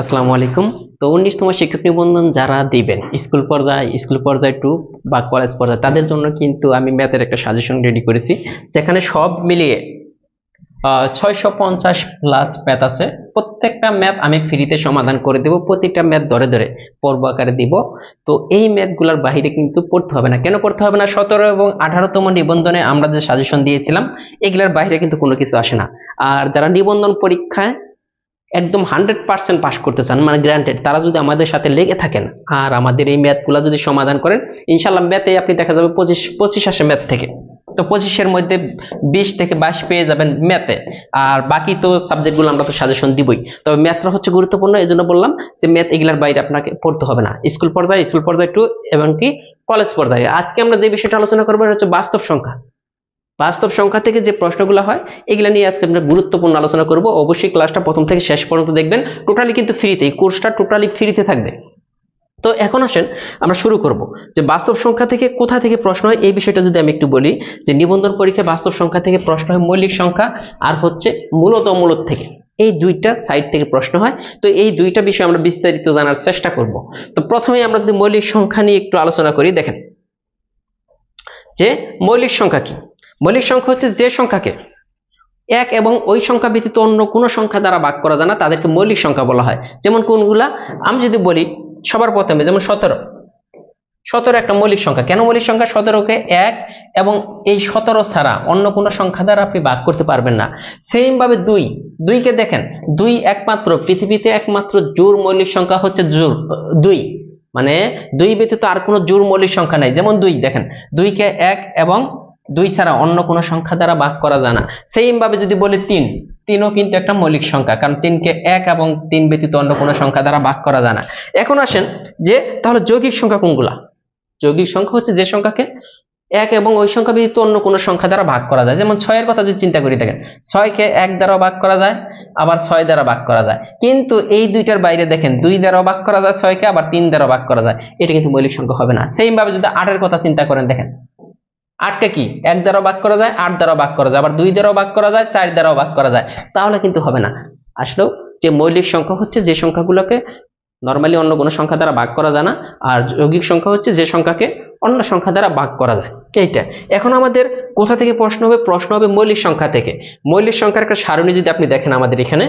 আসসালামু আলাইকুম। তো উনিশতম শিক্ষক নিবন্ধন যারা দিবেন, স্কুল পর্যায়ে স্কুল পর্যায়ে টু বা কলেজ পর্যায়ে, তাদের জন্য কিন্তু আমি ম্যাথের একটা সাজেশন রেডি করেছি, যেখানে সব মিলিয়ে ছয়শো পঞ্চাশ প্লাস ম্যাথ আছে। প্রত্যেকটা ম্যাথ আমি ফ্রিতে সমাধান করে দেব প্রত্যেকটা ম্যাথ ধরে ধরে পর্ব আকারে দিব। তো এই ম্যাথগুলোর বাইরে কিন্তু পড়তে হবে না। কেন পড়তে হবে না? সতেরো এবং আঠারোতম নিবন্ধনে আমরা যে সাজেশন দিয়েছিলাম, এগুলোর বাইরে কিন্তু কোনো কিছু আসে না। আর যারা নিবন্ধন পরীক্ষায় একদম হান্ড্রেড পার্সেন্ট পাস করতে চান মানে গ্রান্টেড তারা যদি আমাদের সাথে লেগে থাকেন, আর আমাদের এই ম্যাথগুলো যদি সমাধান করেন ইনশাল্লাহ ম্যাথে আপনি দেখা যাবে পঁচিশ পঁচিশ আসে ম্যাথ থেকে। তো পঁচিশের মধ্যে বিশ থেকে বাইশ পেয়ে যাবেন ম্যাথে। আর বাকি তো সাবজেক্টগুলো আমরা তো সাজেশন দিবই। তবে ম্যাথটা হচ্ছে গুরুত্বপূর্ণ এই বললাম যে ম্যাথ এগুলার বাইরে আপনাকে পড়তে হবে না। স্কুল পর্যায়ে স্কুল পর্যায়ে টু এবং কি কলেজ পর্যায়ে। আজকে আমরা যে বিষয়টা আলোচনা করব হচ্ছে বাস্তব সংখ্যা। বাস্তব সংখ্যা থেকে যে প্রশ্নগুলো হয়, এগুলো নিয়ে আজকে আমরা গুরুত্বপূর্ণ আলোচনা করব। অবশ্যই ক্লাসটা প্রথম থেকে শেষ পর্যন্ত দেখবেন। টোটালি কিন্তু ফ্রিতে এই কোর্সটা টোটালি ফ্রিতে থাকবে। তো এখন আসেন, আমরা শুরু করব। যে বাস্তব সংখ্যা থেকে কোথা থেকে প্রশ্ন হয়, এই বিষয়টা যদি আমি একটু বলি, যে নিবন্ধন পরীক্ষায় বাস্তব সংখ্যা থেকে প্রশ্ন হয় মৌলিক সংখ্যা, আর হচ্ছে মূলত মূলত থেকে। এই দুইটা সাইড থেকে প্রশ্ন হয়। তো এই দুইটা বিষয় আমরা বিস্তারিত জানার চেষ্টা করব। তো প্রথমে আমরা যদি মৌলিক সংখ্যা নিয়ে একটু আলোচনা করি, দেখেন। যে মৌলিক সংখ্যা কি? মৌলিক সংখ্যা হচ্ছে যে সংখ্যাকে এক এবং ওই সংখ্যা ব্যতীত অন্য কোনো সংখ্যা দ্বারা ভাগ করা যায় না, তাদেরকে মৌলিক সংখ্যা বলা হয়। যেমন কোনগুলা? আমি যদি বলি, সবার প্রথমে যেমন সতেরো। সতেরো একটা মৌলিক সংখ্যা। কেন মৌলিক সংখ্যা? সতেরোকে এক এবং এই সতেরো ছাড়া অন্য কোনো সংখ্যা দ্বারা আপনি ভাগ করতে পারবেন না। সেম ভাবে দুই। দুইকে দেখেন। দুই একমাত্র, পৃথিবীতে একমাত্র জোর মৌলিক সংখ্যা হচ্ছে জোর, দুই। মানে দুই ব্যতীত আর কোনো জোর মৌলিক সংখ্যা নাই। যেমন দুই, দেখেন। দুইকে এক এবং দুই ছাড়া অন্য কোনো সংখ্যা দ্বারা ভাগ করা যায় না। সেম ভাবে যদি বলি তিন, তিনও কিন্তু একটা মৌলিক সংখ্যা, কারণ তিনকে এক এবং তিন ব্যতীত অন্য কোনো সংখ্যা দ্বারা ভাগ করা যায় না। এখন আসেন যে, তাহলে যৌগিক সংখ্যা কোনগুলা? যৌগিক সংখ্যা হচ্ছে যে সংখ্যাকে এক এবং ওই সংখ্যা ব্যতীত অন্য কোনো সংখ্যা দ্বারা ভাগ করা যায়। যেমন ছয়ের কথা যদি চিন্তা করি দেখেন, ছয়কে এক দ্বারা ভাগ করা যায়, আবার ছয় দ্বারা ভাগ করা যায়। কিন্তু এই দুইটার বাইরে দেখেন, দুই দ্বারা ভাগ করা যায় ছয়কে, আবার তিন দ্বারা ভাগ করা যায়। এটা কিন্তু মৌলিক সংখ্যা হবে না। সেম ভাবে যদি আটের কথা চিন্তা করেন দেখেন আটকে কি এক দ্বারা ভাগ করা যায়, আট দ্বারা ভাগ করা যায়। আবার দুই দ্বারাও ভাগ করা যায়, চার দ্বারাও ভাগ করা যায়। তাহলে কিন্তু হবে না। আসলেও যে মৌলিক সংখ্যা হচ্ছে যে সংখ্যাগুলোকে নর্মালি অন্য কোনো সংখ্যা দ্বারা ভাগ করা যায় না, আর যৌগিক সংখ্যা হচ্ছে যে সংখ্যাকে অন্য সংখ্যা দ্বারা ভাগ করা যায়। এইটা। এখন আমাদের কোথা থেকে প্রশ্ন হবে? প্রশ্ন হবে মৌলিক সংখ্যা থেকে। মৌলিক সংখ্যার একটা সারণী যদি আপনি দেখেন আমাদের এখানে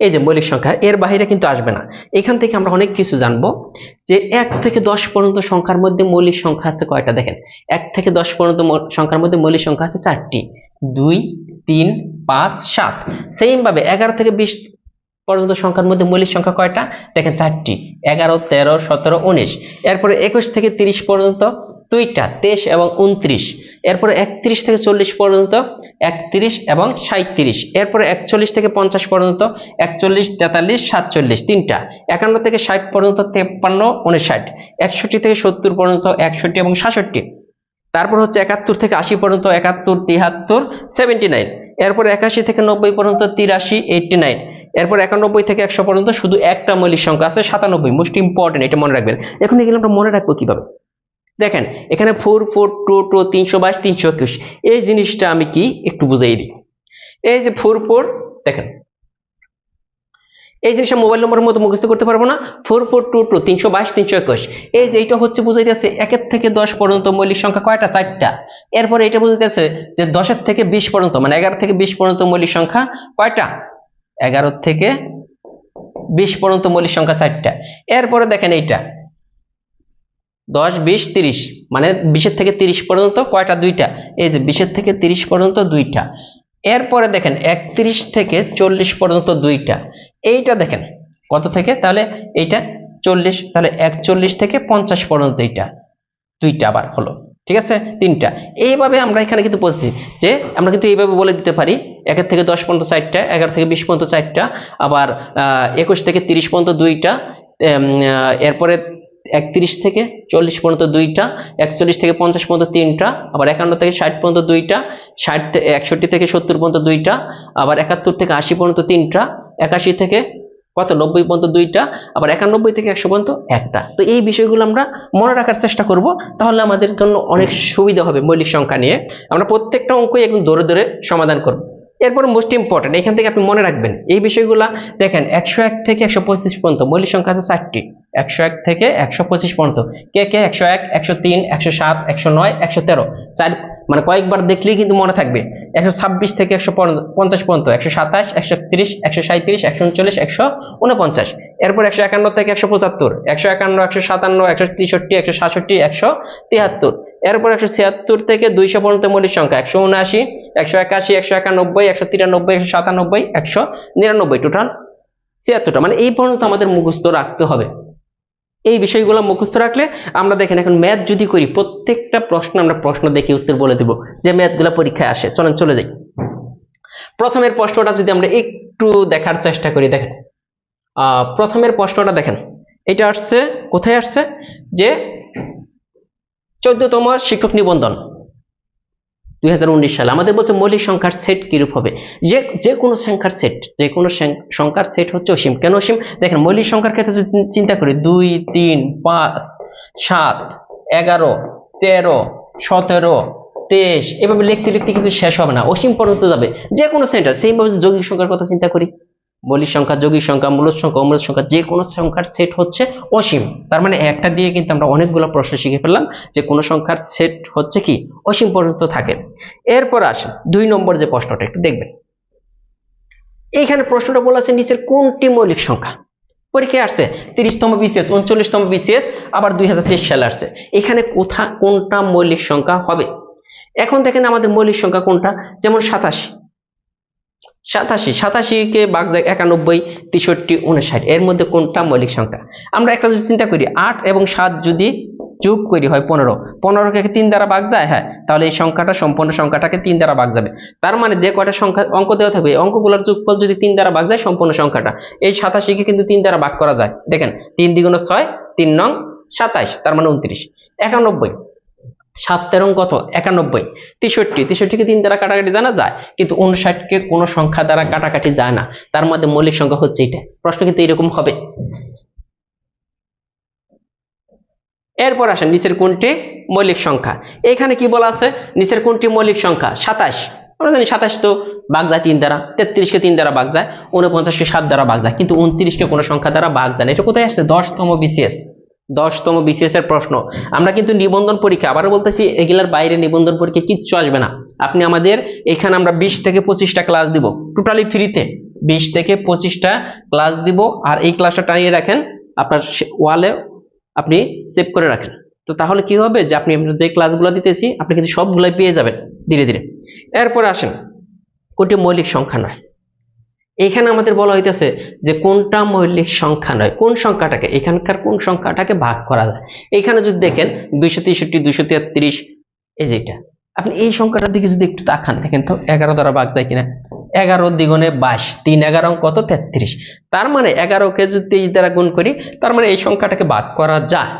এই যে মৌলিক সংখ্যা, এর বাইরে কিন্তু আসবে না। এখান থেকে আমরা অনেক কিছু জানব যে এক থেকে দশ পর্যন্ত সংখ্যার মধ্যে মৌলিক সংখ্যা আছে কয়টা? দেখেন, এক থেকে দশ পর্যন্ত সংখ্যার মধ্যে মৌলিক সংখ্যা আছে চারটি। দুই, তিন, পাঁচ, সাত। সেম ভাবে এগারো থেকে বিশ পর্যন্ত সংখ্যার মধ্যে মৌলিক সংখ্যা কয়টা? দেখেন, চারটি। এগারো, তেরো, সতেরো, উনিশ। এরপরে একুশ থেকে তিরিশ পর্যন্ত দুইটা, তেইশ এবং উনত্রিশ। এরপরে একত্রিশ থেকে চল্লিশ পর্যন্ত, একত্রিশ এবং সাঁত্রিশ এরপরে একচল্লিশ থেকে পঞ্চাশ পর্যন্ত, একচল্লিশ, তেতাল্লিশ, সাতচল্লিশ, তিনটা। একান্ন থেকে ষাট পর্যন্ত, তেপ্পান্ন উনষাট একষট্টি থেকে সত্তর পর্যন্ত, একষট্টি এবং সাতষট্টি। তারপর হচ্ছে একাত্তর থেকে আশি পর্যন্ত, একাত্তর, তিহাত্তর, সেভেন্টি নাইন। এরপর একাশি থেকে নব্বই পর্যন্ত, তিরাশি, এইটটি নাইন। এরপর একানব্বই থেকে একশো পর্যন্ত শুধু একটা মৌলিক সংখ্যা আছে, সাতানব্বই। মোস্ট ইম্পর্টেন্ট এটা মনে রাখবেন। এখন এগুলো আমরা মনে রাখব কীভাবে? দেখেন, এখানে ফোর ফোর টু টু তিনশো বাইশ, তিনশো একুশ। এই জিনিসটা আমি কি একটু বুঝাই দিই। এই যে ফোর ফোর দেখেন। এই জিনিসটা মোবাইল নম্বরের মতো মুখস্থ করতে পারব না। ফোর ফোর টু টু তিনশো বাইশ, তিনশো একুশ। এই যে এইটা হচ্ছে বুঝাইতেছে একের থেকে দশ পর্যন্ত মৌলিক সংখ্যা কয়টা? চারটা। এরপরে এটা বুঝাইতেছে যে দশের থেকে বিশ পর্যন্ত মানে এগারো থেকে বিশ পর্যন্ত মৌলিক সংখ্যা কয়টা? এগারো থেকে বিশ পর্যন্ত মৌলিক সংখ্যা চারটা। এরপরে দেখেন এইটা। দশ, বিশ, তিরিশ মানে বিশের থেকে তিরিশ পর্যন্ত কয়টা? দুইটা। এই যে বিশের থেকে তিরিশ পর্যন্ত দুইটা। এরপরে দেখেন, একত্রিশ থেকে চল্লিশ পর্যন্ত দুইটা। এইটা দেখেন, কত থেকে? তাহলে এইটা চল্লিশ, তাহলে একচল্লিশ থেকে পঞ্চাশ পর্যন্ত এইটা। দুইটা আবার হলো, ঠিক আছে? তিনটা। এইভাবে আমরা এখানে কিন্তু বলছি যে আমরা কিন্তু এইভাবে বলে দিতে পারি, একের থেকে দশ পর্যন্ত চারটা, এগারো থেকে বিশ পর্যন্ত চারটা, আবার একুশ থেকে তিরিশ পর্যন্ত দুইটা এরপরে একত্রিশ থেকে চল্লিশ পর্যন্ত দুইটা একচল্লিশ থেকে পঞ্চাশ পর্যন্ত তিনটা আবার একান্ন থেকে ষাট পর্যন্ত দুইটা ষাট একষট্টি থেকে সত্তর পর্যন্ত দুইটা আবার একাত্তর থেকে আশি পর্যন্ত তিনটা একাশি থেকে কত? নব্বই পর্যন্ত দুইটা আবার একানব্বই থেকে একশো পর্যন্ত একটা। তো এই বিষয়গুলো আমরা মনে রাখার চেষ্টা করব তাহলে আমাদের জন্য অনেক সুবিধা হবে মৌলিক সংখ্যা নিয়ে। আমরা প্রত্যেকটা অঙ্কই একদম ধরে ধরে সমাধান করব। এরপর মোস্ট ইম্পর্টেন্ট এখান থেকে আপনি মনে রাখবেন এই বিষয়গুলো দেখেন একশো এক থেকে একশো পঁচিশ পর্যন্ত মৌলিক সংখ্যা আছে চারটি। একশো এক থেকে একশো পঁচিশ পর্যন্ত। কে কে একশো এক, একশো তিন, একশো সাত, একশো নয়, একশো তেরো? চার মানে কয়েকবার দেখলেই কিন্তু মনে থাকবে। একশো ছাব্বিশ থেকে একশো পঞ্চাশ পর্যন্ত। একশো সাতাশ, একশো একত্রিশ একশো সাঁত্রিশ একশো উনচল্লিশ, একশো উনপঞ্চাশ। এরপর একশো একান্ন থেকে একশো পঁচাত্তর। একশো একান্ন, একশো সাতান্ন, একশো তেষট্টি, একশো সাতষট্টি, একশো তিয়াত্তর এরপর একশো ছিয়াত্তর থেকে দুইশো পর্যন্ত মৌলিক সংখ্যা। একশো উনআশি, একশো একাশি, একশো একানব্বই, একশো তিরানব্বই, একশো সাতানব্বই, একশো নিরানব্বই। টোটাল ছিয়াত্তরটা। মানে এই পর্যন্ত আমাদের মুখস্থ রাখতে হবে। এই বিষয়গুলো মুখস্থ রাখলে আমরা দেখেন এখন ম্যাথ যদি করি, প্রত্যেকটা প্রশ্ন আমরা প্রশ্ন দেখে উত্তর বলে দেব যে ম্যাথগুলো পরীক্ষায় আসে। চলেন, চলে যাই। প্রথমের প্রশ্নটা যদি আমরা একটু দেখার চেষ্টা করি, দেখেন। প্রথমের প্রশ্নটা দেখেন। এটা আসছে, কোথায় আসছে? যে চোদ্দতম শিক্ষক নিবন্ধন। দুই হাজার উনিশ সালে। আমাদের বলছে মৌলিক সংখ্যার সেট কিরূপ হবে? যে যে কোনো সংখ্যার সেট যে কোনো সংখ্যার সেট হচ্ছে অসীম। কেন অসীম? দেখেন, মৌলিক সংখ্যার ক্ষেত্রে যদি চিন্তা করি, দুই, তিন, পাঁচ, সাত, এগারো, তেরো, সতেরো, তেইশ, এভাবে লিখতে লিখতে কিন্তু শেষ হবে না। অসীম পর্যন্ত যাবে। যে কোনো সেন্টার সেইভাবে যৌগিক সংখ্যার কথা চিন্তা করি মৌলিক সংখ্যা যৌগিক সংখ্যা মূল সংখ্যা অমূল সংখ্যা, যে কোনো সংখ্যার সেট হচ্ছে অসীম। তার মানে একটা দিয়ে কিন্তু আমরা অনেকগুলো প্রশ্ন শিখে ফেললাম যে কোনো সংখ্যার সেট হচ্ছে কি? অসীম পর্যন্ত থাকে। এরপর আসেন দুই নম্বর যে প্রশ্নটা, একটু দেখবেন। এইখানে প্রশ্নটা বলা আছে নিচের কোনটি মৌলিক সংখ্যা? পরীক্ষায় আসছে তিরিশতম বিসিএস উনচল্লিশতম বিসিএস আবার দুই হাজার তেইশ সালে আসছে। এখানে কোথা কোনটা মৌলিক সংখ্যা হবে? এখন দেখেন আমাদের মৌলিক সংখ্যা কোনটা? যেমন সাতাশি। সাতাশি সাতাশিকে বাগ যায় একানব্বই, তেষট্টি উনষাট এর মধ্যে কোনটা মৌলিক সংখ্যা? আমরা একটা যদি চিন্তা করি, আট এবং সাত যদি যোগ করি হয় পনেরো, পনেরোকে তিন দ্বারা ভাগ যায়? হ্যাঁ তাহলে এই সংখ্যাটা, সম্পূর্ণ সংখ্যাটাকে তিন দ্বারা ভাগ যাবে। তার মানে যে কয়টা সংখ্যা অঙ্ক দেওয়া থাকবে, এই অঙ্কগুলোর যোগফল যদি তিন দ্বারা ভাগ যায়, সম্পূর্ণ সংখ্যাটা। এই সাতাশিকে কিন্তু তিন দ্বারা ভাগ করা যায়। দেখেন, তিন দ্বিগুণ ছয়, তিন নং সাতাইশ, তার মানে উনত্রিশ একানব্বই সাত তেরো কত? একানব্বই। তেষট্টি। তেষট্টিকে তিন দ্বারা কাটাকাটি জানা যায়, কিন্তু উনষাটকে কোনো সংখ্যা দ্বারা কাটাকাটি যায় না। তার মধ্যে মৌলিক সংখ্যা হচ্ছে এটা প্রশ্ন কিন্তু এরকম হবে। এরপর আসেন নিচের কোনটি? মৌলিক সংখ্যা। এখানে কি বলা আছে? নিচের কোনটি মৌলিক সংখ্যা? সাতাশ। আমরা জানি সাতাশ তো বাগ যায় তিন দ্বারা, তেত্রিশকে তিন দ্বারা বাগ যায় উনপঞ্চাশকে সাত দ্বারা বাগ যায়, কিন্তু উনত্রিশকে কোনো সংখ্যা দ্বারা বাঘ যায় না। এটা কোথায় আসছে? দশতম বিসিএস দশতম বিসিএস এর প্রশ্ন। আমরা কিন্তু নিবন্ধন পরীক্ষা, আবারও বলতেছি, এগুলার বাইরে নিবন্ধন পরীক্ষা কিচ্ছু আসবে না। আপনি আমাদের এখানে আমরা বিশ থেকে পঁচিশটা ক্লাস দিব। টোটালি ফ্রিতে বিশ থেকে পঁচিশটা ক্লাস দিব আর এই ক্লাসটা টানিয়ে রাখেন, আপনার ওয়ালে আপনি সেভ করে রাখেন। তো তাহলে কি হবে যে আপনি যে ক্লাসগুলো দিতেছি, আপনি কিন্তু সবগুলোই পেয়ে যাবেন ধীরে ধীরে। এরপরে আসেন, কোনটি মৌলিক সংখ্যা নয়। এখানে আমাদের বলা হইতেছে যে কোনটা মৌলিক সংখ্যা নয়। কোন সংখ্যাটাকে? এখানকার কোন সংখ্যাটাকে ভাগ করা যায়? এখানে যদি দেখেন দুইশো তেষট্টি, দুইশো তেত্রিশ, এই যেটা আপনি এই সংখ্যাটার দিকে যদি একটু তাকান, দেখেন তো এগারো দ্বারা ভাগ যায় কিনা? এগারো দ্বিগুণে বাইশ, তিন এগারো কত তেত্রিশ। তার মানে এগারোকে যদি তেইশ দ্বারা গুণ করি, তার মানে এই সংখ্যাটাকে ভাগ করা যায়।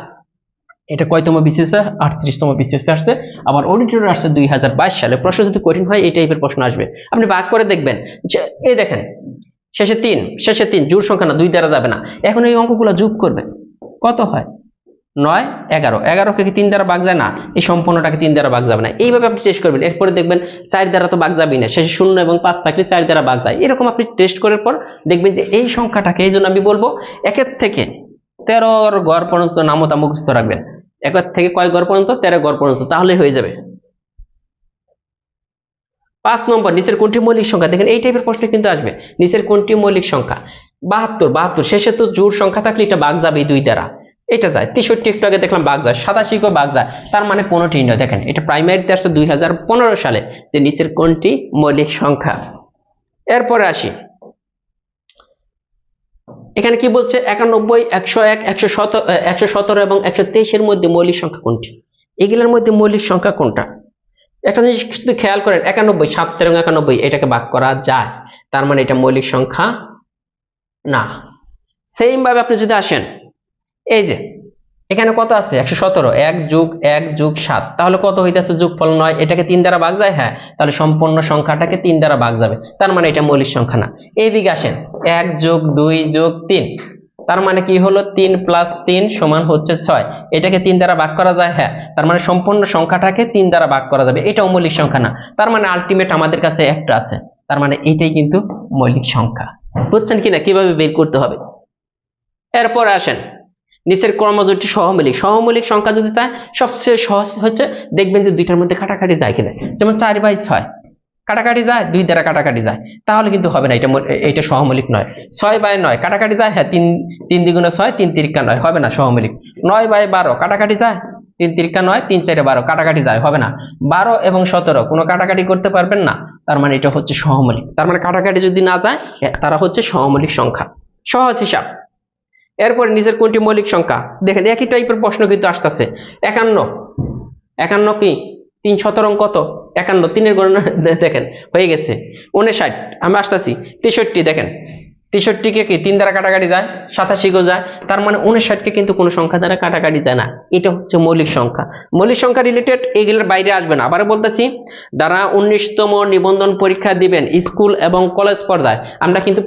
এটা কয়তম বিসিএস আটত্রিশতম বিসিএস আসছে। আবার অডিটর আসছে দুই হাজার বাইশ সালে। প্রশ্ন যদি কঠিন হয়, এই টাইপের প্রশ্ন আসবে। আপনি ভাগ করে দেখবেন। এই দেখেন, শেষে তিন শেষে তিন, জোর সংখ্যা না, দুই দ্বারা যাবে না। এখন এই অঙ্কগুলো যোগ করবেন কত হয়? নয়, এগারো। এগারোকে কি তিন দ্বারা ভাগ যায়? না। এই সম্পূর্ণটাকে তিন দ্বারা ভাগ যাবে না। এইভাবে আপনি টেস্ট করবেন। এরপরে দেখবেন, চার দ্বারা তো ভাগ যাবেই না। শেষে শূন্য এবং পাঁচ থাকলে চার দ্বারা ভাগ যায়। এরকম আপনি টেস্ট করার পর দেখবেন যে, এই সংখ্যাটাকে, এই জন্য আমি বলব, একের থেকে তেরোর গড় পর্যন্ত নামতা মুখস্থ রাখবেন। একের থেকে কয় গড় পর্যন্ত? তেরো গড় পর্যন্ত। তাহলে হয়ে যাবে। পাঁচ নম্বর, নিচের কোনটি মৌলিক সংখ্যা? দেখেন, এই টাইপের প্রশ্ন কিন্তু আসবে। নিচের কোনটি মৌলিক সংখ্যা? বাহাত্তর বাহাত্তর। শেষে তো জোর সংখ্যা থাকলে এটা বাঘ যাবে দুই দ্বারা। এটা যায়। তেষট্টি একটু আগে দেখলাম বাঘ যায়। সাতাশিকেও বাঘ যায়। তার মানে কোনোটি নয়। দেখেন, এটা প্রাইমারিতে আসছে দুই সালে যে নিচের কোনটি মৌলিক সংখ্যা। এরপরে আসি। এখানে কি বলছে? একানব্বই, একশো এক, একশো সতেরো একশো সতেরো এবং একশো তেইশের মধ্যে মৌলিক সংখ্যা কোনটি? এগুলোর মধ্যে মৌলিক সংখ্যা কোনটা? একটা জিনিস শুধু খেয়াল করেন, একানব্বই, সাতের এবং একানব্বই, এটাকে ভাগ করা যায়। তার মানে এটা মৌলিক সংখ্যা না। সেইমভাবে আপনি যদি আসেন, এই যে এখানে কত আছে? একশো সতেরো। এক যুগ এক যুগ সাত। তাহলে কত হইতেছে? যোগফল নয়। এটাকে তিন দ্বারা ভাগ যায়? হ্যাঁ। তাহলে সম্পূর্ণ সংখ্যাটাকে তিন দ্বারা ভাগ যাবে। তার মানে এটা মৌলিক সংখ্যা না। এইদিকে আসেন। এক যোগ দুই যোগ তিন। তার মানে কি হলো? তিন প্লাস তিন সমান হচ্ছে ছয়। এটাকে তিন দ্বারা ভাগ করা যায়? হ্যাঁ। তার মানে সম্পূর্ণ সংখ্যাটাকে তিন দ্বারা ভাগ করা যাবে। এটা মৌলিক সংখ্যা না। তার মানে আলটিমেট আমাদের কাছে একটা আছে। তার মানে এটাই কিন্তু মৌলিক সংখ্যা। বুঝছেন কিনা? কীভাবে বের করতে হবে? এরপর আসেন। নিচের ক্রমজোটটি সহমৌলিক। সহমৌলিক সংখ্যা যদি চায়, সবচেয়ে সহজ হচ্ছে দেখবেন যে দুইটার মধ্যে কাটাকাটি যায় কিনা। যেমন চার বাই ছয়। কাটাকাটি যায়, দুই দ্বারা কাটাকাটি যায়। তাহলে কিন্তু হবে না, এটা এটা সহমৌলিক নয়। ছয় বাই নয়, কাটাকাটি যায় হ্যাঁ তিন তিন দ্বিগুণে ছয়, তিন তিরিকা নয়, হবে না সহমৌলিক। নয় বাই বারো, কাটাকাটি যায়, তিন তিরিকা নয়, তিন চারে বারো, কাটাকাটি যায়, হবে না। বারো এবং সতেরো, কোনো কাটাকাটি করতে পারবেন না, তার মানে এটা হচ্ছে সহমৌলিক। তার মানে কাটাকাটি যদি না যায় তারা হচ্ছে সহমৌলিক সংখ্যা। সহজ হিসাব। এরপরে নিজের কোনটি মৌলিক সংখ্যা? দেখেন, একই টাইপের প্রশ্ন কিন্তু আসতেছে। একান্ন। একান্ন কি? তিন শতরং কত? একান্ন। তিনের গণনা, দেখেন, হয়ে গেছে। উনষাট। আমি আসতেছি। তেষট্টি, দেখেন। তেষট্টিকে কি তিন দ্বারা কাটাকাটি যায়, সাতাশি গো যায়। তার মানে উনষাটকে কিন্তু কোনো সংখ্যা দ্বারা কাটাকাটি যায় না। এটা হচ্ছে মৌলিক সংখ্যা। মৌলিক সংখ্যা রিলেটেড এগুলোর বাইরে আসবে না। আবার বলতেছি, যারা উনিশতম নিবন্ধন পরীক্ষা দিবেন স্কুল এবং কলেজ পর্যায়ে, আমরা কিন্তু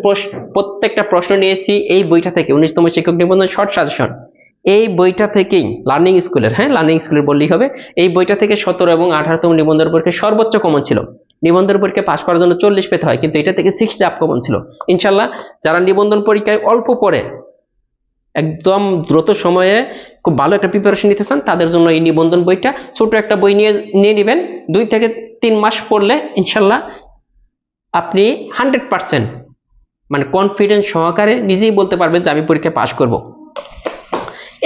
প্রত্যেকটা প্রশ্ন নিয়েছি এই বইটা থেকে। উনিশতম শিক্ষক নিবন্ধন শর্ট সাজেশন এই বইটা থেকেই লার্নিং স্কুলের হ্যাঁ? লার্নিং স্কুলের বললেই হবে। এই বইটা থেকে সতেরো এবং আঠারোতম নিবন্ধন পরীক্ষায় সর্বোচ্চ কমন ছিল। নিবন্ধন পরীক্ষায় পাশ করার জন্য চল্লিশ পেতে হয়, কিন্তু এটা থেকে সিক্সটি আপ কমন ছিল। ইনশাল্লাহ যারা নিবন্ধন পরীক্ষায় অল্প পড়ে, একদম দ্রুত সময়ে খুব ভালো একটা প্রিপারেশন নিতে চান, তাদের জন্য এই নিবন্ধন বইটা ছোট একটা বই নিয়ে নিয়ে নেবেন। দুই থেকে তিন মাস পড়লে ইনশাল্লাহ আপনি হান্ড্রেড পার্সেন্ট মানে কনফিডেন্স সহকারে নিজেই বলতে পারবেন যে আমি পরীক্ষায় পাশ করব।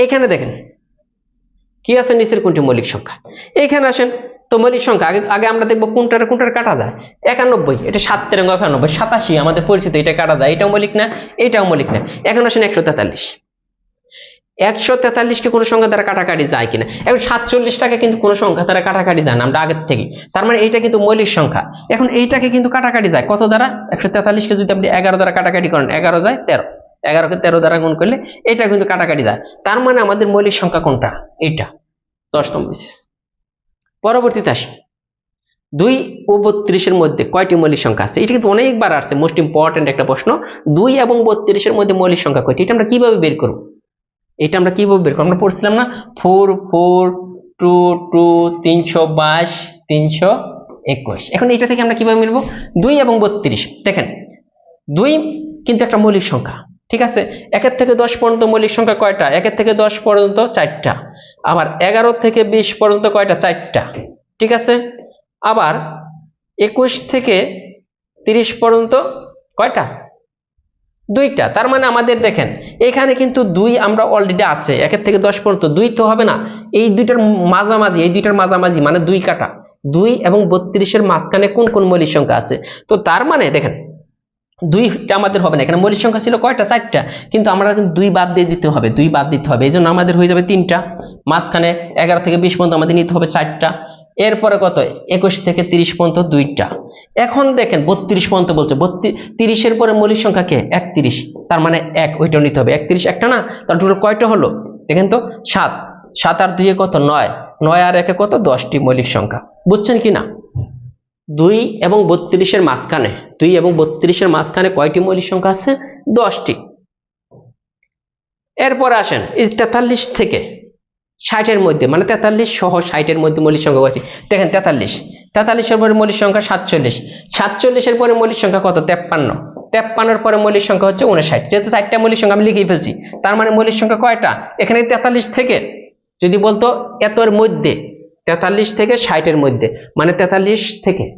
এখানে দেখেন, কি আছে নিচের কোনটি মৌলিক সংখ্যা? এখানে আসেন তো মৌলিক সংখ্যা, আগে আগে আমরা দেখব কোনটার কোনটার কাটা যায়? একানব্বই, এটা সাত তেরঙ্গ একানব্বই, সাতাশি আমাদের পরিচিত, এটা কাটা যায়, এটাও মৌলিক না, এটাও মৌলিক না। এখন আসেন একশো তেতাল্লিশ। একশো তেতাল্লিশকে কোনো সংখ্যা দ্বারা কাটাকাটি যায় কিনা? এখন সাতচল্লিশটাকে কিন্তু কোনো সংখ্যা দ্বারা কাটাকাটি যায় না, আমরা আগের থেকে তার মানে এইটা কিন্তু মৌলিক সংখ্যা। এখন এইটাকে কিন্তু কাটাকাটি যায়, কত দ্বারা? একশো তেতাল্লিশকে যদি আপনি এগারো দ্বারা কাটাকাটি করেন, এগারো যায় তেরো। এগারোকে তেরো দ্বারা গুণ করলে এটা কিন্তু কাটাকাটি যায়। তার মানে আমাদের মৌলিক সংখ্যা কোনটা? এইটা, দশতম বিশেষ। পরবর্তীতে আসি। দুই ও বত্রিশের মধ্যে কয়টি মৌলিক সংখ্যা আছে? এটা কিন্তু অনেকবার আসছে মোস্ট ইম্পর্টেন্ট একটা প্রশ্ন। দুই এবং বত্রিশের মধ্যে মৌলিক সংখ্যা কয়টি? এটা আমরা কীভাবে বের করব? এটা আমরা কীভাবে বের করব? আমরা পড়ছিলাম না? ফোর ফোর টু টু তিনশো বাইশ, তিনশো একুশ। এখন এটা থেকে আমরা কীভাবে মিলবো? দুই এবং বত্রিশ। দেখেন, দুই কিন্তু একটা মৌলিক সংখ্যা। ঠিক আছে? একের থেকে দশ পর্যন্ত মৌলিক সংখ্যা কয়টা? একের থেকে দশ পর্যন্ত চারটা। আবার এগারো থেকে বিশ পর্যন্ত কয়টা? চারটা। ঠিক আছে? আবার একুশ থেকে তিরিশ পর্যন্ত কয়টা? দুইটা। তার মানে আমাদের দেখেন, এখানে কিন্তু দুই আমরা অলরেডি আছে। একের থেকে দশ পর্যন্ত দুই তো হবে না। এই দুইটার মাঝামাঝি, এই দুইটার মাঝামাঝি মানে দুই কাটা। দুই এবং বত্রিশের মাঝখানে কোন কোন মৌলিক সংখ্যা আছে? তো তার মানে দেখেন দুইটা আমাদের হবে না। এখানে মৌলিক সংখ্যা ছিল কয়টা? চারটা। কিন্তু আমরা কিন্তু দুই বাদ দিয়ে দিতে হবে, দুই বাদ দিতে হবে। এই জন্য আমাদের হয়ে যাবে তিনটা। মাঝখানে এগারো থেকে বিশ পর্যন্ত আমাদের নিতে হবে চারটা। এরপরে কত? একুশ থেকে তিরিশ পর্যন্ত দুইটা। এখন দেখেন, বত্রিশ পর্যন্ত বলছে। তিরিশের পরে মৌলিক সংখ্যা কে? একত্রিশ। তার মানে এক, ওইটাও নিতে হবে। একত্রিশ একটা না? তার টোটাল কয়টা হলো? দেখেন তো, সাত। সাত আর দুইয়ে কত? নয়। নয় আর একে কত? দশটি মৌলিক সংখ্যা। বুঝছেন কি না? দুই এবং বত্রিশের মাঝখানে, দুই এবং বত্রিশের মাঝখানে কয়টি মৌলিক সংখ্যা আছে? দশটি। এরপর আসেন তেতাল্লিশ থেকে ষাটের মধ্যে মানে তেতাল্লিশ সহ ষাটের মধ্যে মৌলিক সংখ্যা কয়টি? দেখেন, তেতাল্লিশ। তেতাল্লিশের পরে মৌলিক সংখ্যা সাতচল্লিশ। সাতচল্লিশের পরে মৌলিক সংখ্যা কত? তেপ্পান্ন। তেপ্পান্নর পরে মৌলিক সংখ্যা হচ্ছে উনষাট যেহেতু চারটা মৌলিক সংখ্যা আমি লিখেই ফেলছি, তার মানে মৌলিক সংখ্যা কয়টা? এখানে তেতাল্লিশ থেকে যদি বলতো এতর মধ্যে তেতাল্লিশ থেকে ষাটের মধ্যে। মানে তেতাল্লিশ থেকে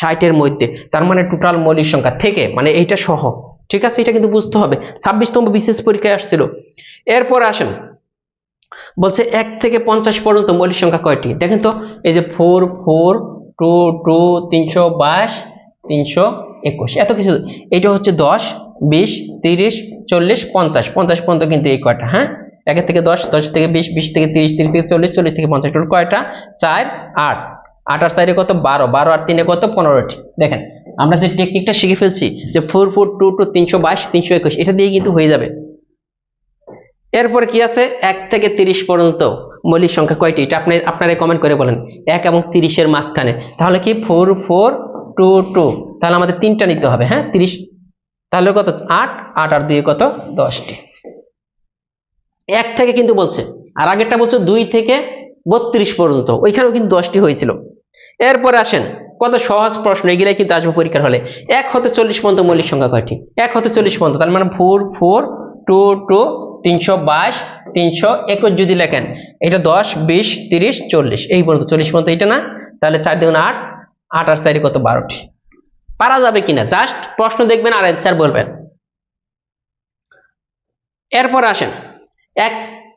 ষাটের মধ্যে। তার মানে টোটাল মৌলিক সংখ্যা থেকে। মানে এইটা সহ। ঠিক আছে? এটা কিন্তু বুঝতে হবে। ছাব্বিশতম বিশেষ পরীক্ষায় আসছিল। এরপর আসেন। বলছে এক থেকে পঞ্চাশ পর্যন্ত মৌলিক সংখ্যা কয়টি? দেখেন তো, এই যে ফোর ফোর টু টু তিনশো বাইশ, তিনশো একুশ। এত কিছু। এটা হচ্ছে দশ, বিশ, তিরিশ, চল্লিশ, পঞ্চাশ। পঞ্চাশ পর্যন্ত কিন্তু এই কয়টা হ্যাঁ? একের থেকে দশ দশ থেকে বিশ বিশ থেকে তিরিশ তিরিশ থেকে চল্লিশ চল্লিশ থেকে পঞ্চাশ, টোটাল কয়টা? চার, আট। আট আর চারে কত? বারো। বারো আর তিনে কত? পনেরোটি। দেখেন, আমরা যে টেকনিকটা শিখে ফেলছি, যে ফোর ফোর টু টু তিনশো বাইশ, তিনশো একুশ, এটা দিয়ে কিন্তু হয়ে যাবে। এরপর কি আছে? এক থেকে তিরিশ পর্যন্ত মৌলিক সংখ্যা কয়টি? এটা আপনি আপনারা কমেন্ট করে বলেন। এক এবং তিরিশের মাঝখানে। তাহলে কি? ফোর ফোর টু টু তাহলে আমাদের তিনটা নিতে হবে হ্যাঁ? তিরিশ। তাহলে কত? আট। আট আর দুই কত? দশটি। এক থেকে কিন্তু বলছে, আর আগেরটা বলছে দুই থেকে বত্রিশ পর্যন্ত। ওইখানেও কিন্তু দশটি হয়েছিল। এরপরে আসেন, কত সহজ প্রশ্ন, এগুলাই কিন্তু আসবে পরীক্ষার হলে। এক হতে চল্লিশ পর্যন্ত মৌলিক সংখ্যা কয়টি? এক হতে চল্লিশ পর্যন্ত, তার মানে ফোর ফোর টু টু তিনশো বাইশ, তিনশো একুশ যদি লেখেন, এটা দশ, বিশ, তিরিশ, চল্লিশ। এই পর্যন্ত চল্লিশ পর্যন্ত এটা না? তাহলে চার দেখুন আট আট আর চারি কত বারোটি? পারা যাবে কিনা? জাস্ট প্রশ্ন দেখবেন আর অ্যান্সার বলবেন। এরপর আসেন এক,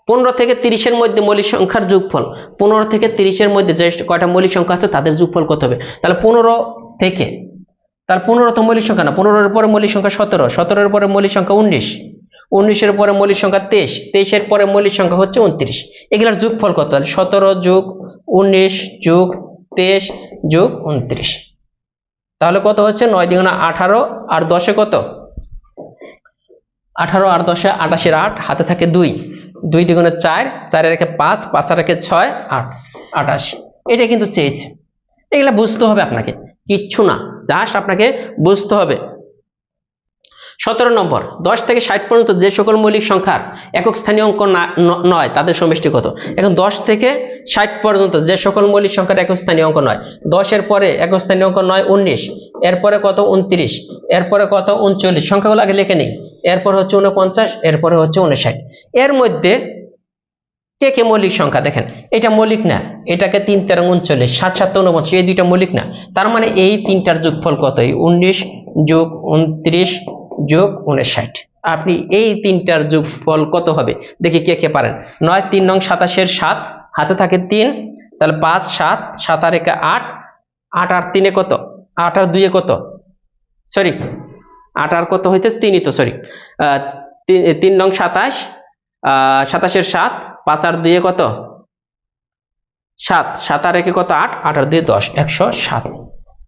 পনেরো থেকে তিরিশের মধ্যে মৌলিক সংখ্যার যোগফল। পনেরো থেকে তিরিশের মধ্যে যে কয়টা মৌলিক সংখ্যা আছে তাদের যোগফল কত হবে? তাহলে পনেরো থেকে তার পনেরো তো মৌলিক সংখ্যা না, পনেরোর পরে মৌলিক সংখ্যা সতেরো, সতেরোর পরে মৌলিক সংখ্যা উনিশ, উনিশের পরে মৌলিক সংখ্যা তেইশ, তেইশের পরে মৌলিক সংখ্যা হচ্ছে উনত্রিশ। এগুলার যোগফল কত? তাহলে সতেরো যোগ উনিশ যোগ তেইশ যোগ উনত্রিশ। তাহলে কত হচ্ছে? নয় দ্বিগুণা আঠারো, আর দশে কত? আঠারো আর দশে আটাশের আট, হাতে থাকে দুই। দুই দ্বিগুণে চার চারে রেখে পাঁচ, পাঁচা রেখে ছয়, আট, আটাশ। এটা কিন্তু চেয়েছে। এগুলা বুঝতে হবে আপনাকে। কিচ্ছু না, জাস্ট আপনাকে বুঝতে হবে। সতেরো নম্বর, দশ থেকে ষাট পর্যন্ত যে সকল মৌলিক সংখ্যার একক স্থানীয় অঙ্ক নয়, তাদের সমষ্টি কত? এখন দশ থেকে ষাট পর্যন্ত যে সকল মৌলিক সংখ্যার একক স্থানীয় অঙ্ক নয়, দশের পরে একক স্থানীয় অঙ্ক নয়, উনিশ, এরপরে কত? উনত্রিশ, এরপরে কত? উনচল্লিশ। সংখ্যাগুলো আগে লিখে নেই। এরপর হচ্ছে উনপঞ্চাশ এরপরে হচ্ছে উনষাট এর মধ্যে কে কে মৌলিক সংখ্যা দেখেন? এটা মৌলিক না, এটাকে তিন তেরো উনচল্লিশ, সাত সাত উনপঞ্চাশ এই দুইটা মৌলিক না। তার মানে এই তিনটার যোগফল কত? এই উনিশ যোগ উনত্রিশ যোগ উনষাট আপনি এই তিনটার যোগফল কত হবে? দেখি কে কে পারেন। নয়, তিন নং সাতাশের সাত, হাতে থাকে তিন, তাহলে পাঁচ, সাত সাত আর একে আট আট আর তিনে কত? আট আর দুইয়ে কত? সরি আট আর কত হয়েছে তিনই তো সরি তিন নং সাতাশ সাতাশের সাত, পাঁচ আর দুয়ে কত? সাত। সাত আর একে কত? আট। আট আর দুয়ে দশ। একশো সাত।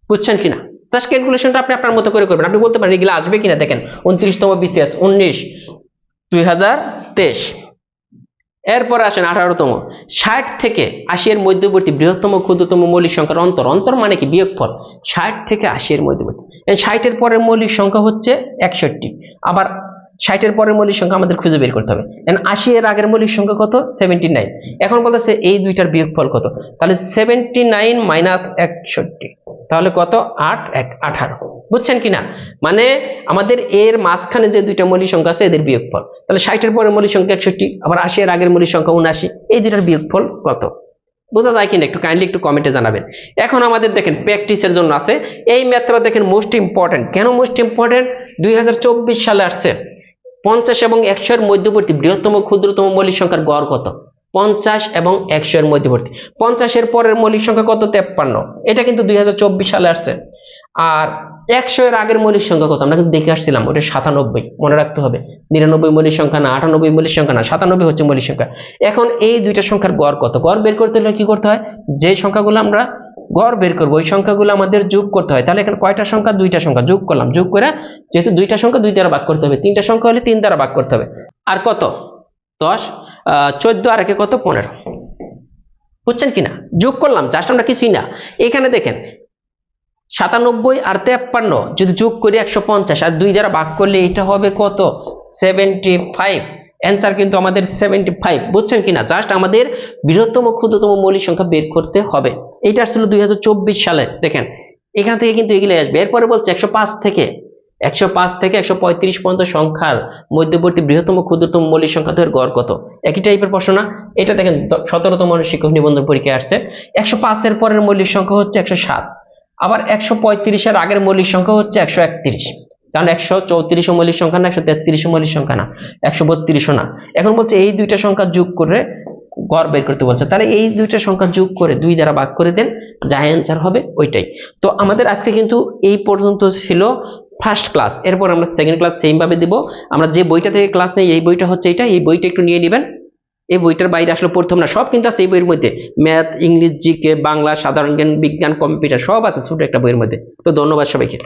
বুঝছেন কিনা? জাস্ট ক্যালকুলেশনটা আপনি আপনার মতো করে করবেন। আপনি বলতে পারেন, এগুলো আসবে কিনা? দেখেন, উনত্রিশতম বিশেষ উনিশ, দুই হাজার তেইশ। এরপর আসেন আঠারোতম। ষাট থেকে আশি এর মধ্যবর্তী বৃহত্তম ক্ষুদ্রতম মৌলিক সংখ্যার অন্তর। অন্তর মানে কি? বিয়োগ বিয়োগফল। ষাট থেকে আশি এর মধ্যবর্তী। ষাটের পরের মৌলিক সংখ্যা হচ্ছে একষট্টি। আবার ষাটের পরের মৌলিক সংখ্যা আমাদের খুঁজে বের করতে হবে। আশি এর আগের মৌলিক সংখ্যা কত? সেভেন্টি নাইন এখন বলতেছে এই দুইটার বিয়োগফল কত? তাহলে সেভেন্টি নাইন মাইনাস একষট্টি। তাহলে কত? আট, এক, আঠারো। বুঝছেন কিনা? মানে আমাদের এর মাঝখানে যে দুইটা মৌলিক সংখ্যা আছে, এদের বিয়োগফল। তাহলে ষাটের পরের মৌলিক সংখ্যা একষট্টি, আবার আশি এর আগের মৌলিক সংখ্যা উনআশি। এই দুইটার বিয়োগফল কত? বোঝা যায় কিনা? একটু কাইন্ডলি একটু কমেন্টে জানাবেন। এখন আমাদের দেখেন প্র্যাকটিসের জন্য আছে। এই ম্যাথটা দেখেন মোস্ট ইম্পর্টেন্ট কেন মোস্ট ইম্পর্টেন্ট দুই হাজার চব্বিশ সালে আসছে। পঞ্চাশ এবং একশো এর মধ্যবর্তী বৃহত্তম ক্ষুদ্রতম মৌলিক সংখ্যার গড় কত? পঞ্চাশ এবং একশো এর মধ্যবর্তী। পঞ্চাশের পরের মৌলিক সংখ্যা কত? তেপ্পান্ন। এটা কিন্তু দুই হাজার চব্বিশ সালে আসছে। আর একশো এর আগের মৌলিক সংখ্যা কত? আমরা কিন্তু দেখে আসছিলাম, ওটা সাতানব্বই। মনে রাখতে হবে, নিরানব্বই মৌলিক সংখ্যা না, আটানব্বই মৌলিক সংখ্যা না, সাতানব্বই হচ্ছে মৌলিক সংখ্যা। এখন এই দুইটা সংখ্যার গড় কত? গড় বের করতে হলে কি করতে হয়? যে সংখ্যাগুলো আমরা গড় বের করব ওই সংখ্যাগুলো আমাদের যোগ করতে হয়। তাহলে এখানে কয়টা সংখ্যা? দুইটা সংখ্যা। যোগ করলাম। যোগ করে যেহেতু দুইটা সংখ্যা দুই দ্বারা ভাগ করতে হবে। তিনটা সংখ্যা হলে তিন দ্বারা ভাগ করতে হবে। আর কত? দশ চোদ্দ আর একে কত? পনেরো। বুঝছেন কিনা যোগ করলাম জাস্ট আমরা কিছুই না। এখানে দেখেন, সাতানব্বই আর তেপ্পান্ন, যদি যোগ করি একশো পঞ্চাশ, আর দুই দ্বারা ভাগ করলে এটা হবে কত? সেভেন্টি ফাইভ অ্যান্সার কিন্তু আমাদের সেভেন্টি ফাইভ বুঝছেন কিনা জাস্ট আমাদের বৃহত্তম, ক্ষুদ্রতম মৌলিক সংখ্যা বের করতে হবে। এইটা আসলে দুই হাজার চব্বিশ সালে, দেখেন। এখান থেকে কিন্তু এগুলো আসবে। এরপরে বলছে একশো পাঁচ থেকে। একশো পাঁচ থেকে একশো পঁয়ত্রিশ পর্যন্ত সংখ্যার মধ্যবর্তী বৃহত্তম, ক্ষুদ্রতম মৌলিক সংখ্যা ধরে গড় কত? একই টাইপের প্রশ্ন না? এটা দেখেন, সতেরোতম শিক্ষক নিবন্ধন পরীক্ষায় আসছে। একশো পাঁচের পরের মৌলিক সংখ্যা হচ্ছে একশো সাত। আবার একশো পঁয়ত্রিশের আগের মৌলিক সংখ্যা হচ্ছে একশো একত্রিশ। কারণ একশো চৌত্রিশও মৌলিক সংখ্যা না, একশো তেত্রিশও মৌলিক সংখ্যা না, একশো বত্রিশও না। এখন বলছে এই দুইটা সংখ্যা যোগ করে গড় বের করতে বলছে। তাহলে এই দুইটা সংখ্যা যোগ করে দুই দ্বারা ভাগ করে দেন যা অ্যান্সার হবে ওইটাই। তো আমাদের আজকে কিন্তু এই পর্যন্ত ছিল ফার্স্ট ক্লাস এরপর আমরা সেকেন্ড ক্লাস সেম ভাবে দিব। আমরা যে বইটা থেকে ক্লাস নেই, এই বইটা হচ্ছে এটা এই বইটা একটু নিয়ে নেবেন। এই বইটার বাইরে আসলে প্রথম না, সব কিন্তু আছে এই বইয়ের মধ্যে। ম্যাথ, ইংলিশ, জিকে, বাংলা, সাধারণ জ্ঞান, বিজ্ঞান, কম্পিউটার, সব আছে ছোট একটা বইয়ের মধ্যে। তো ধন্যবাদ সবাইকে।